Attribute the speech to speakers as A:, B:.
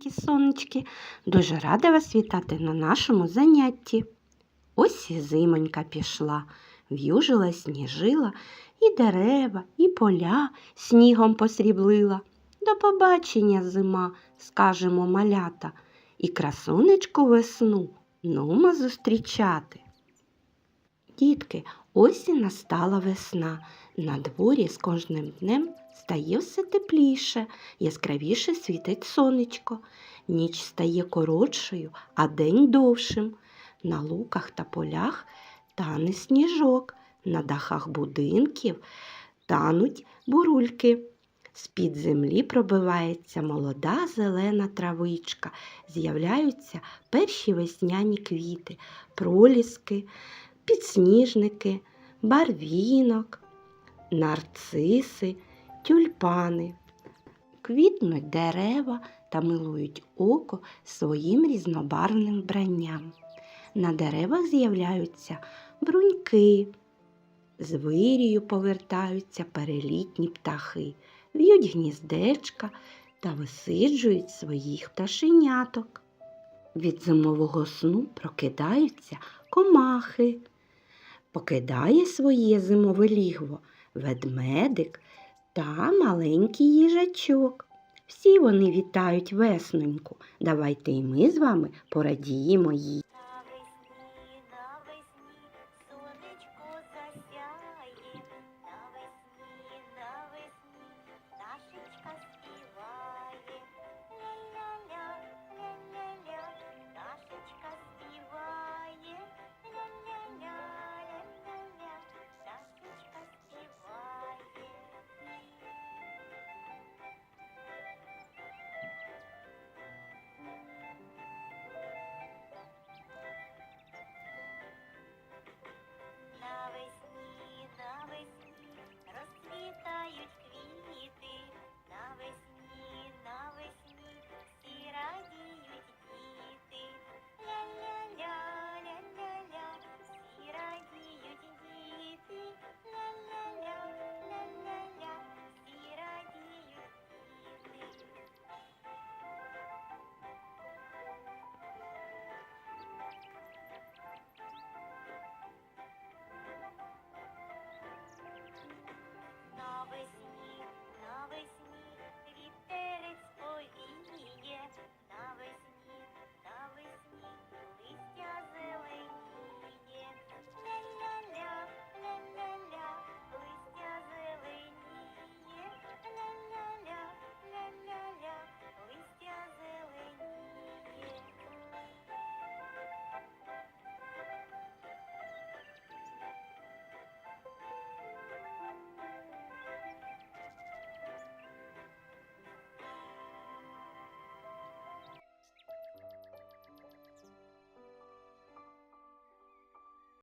A: маленькі сонечки. Дуже рада вас вітати на нашому занятті. Ось і зимонька пішла, в'южила, сніжила, і дерева, і поля снігом посріблила. До побачення, зима, скажемо малята, і красунечку весну нума зустрічати. Дітки, ось і настала весна. На дворі з кожним днем стає все тепліше, яскравіше світить сонечко. Ніч стає коротшою, а день довшим. На луках та полях тане сніжок, на дахах будинків тануть бурульки. З-під землі пробивається молода зелена травичка, з'являються перші весняні квіти, проліски, підсніжники, барвінок, нарциси, тюльпани. Квітнуть дерева та милують око своїм різнобарвним вбранням. На деревах з'являються бруньки, з вирію повертаються перелітні птахи, в'ють гніздечка та висиджують своїх пташеняток. Від зимового сну прокидаються комахи. Покидає своє зимове лігво ведмедик та маленький їжачок. Всі вони вітають весненьку. Давайте і ми з вами порадіємо їй.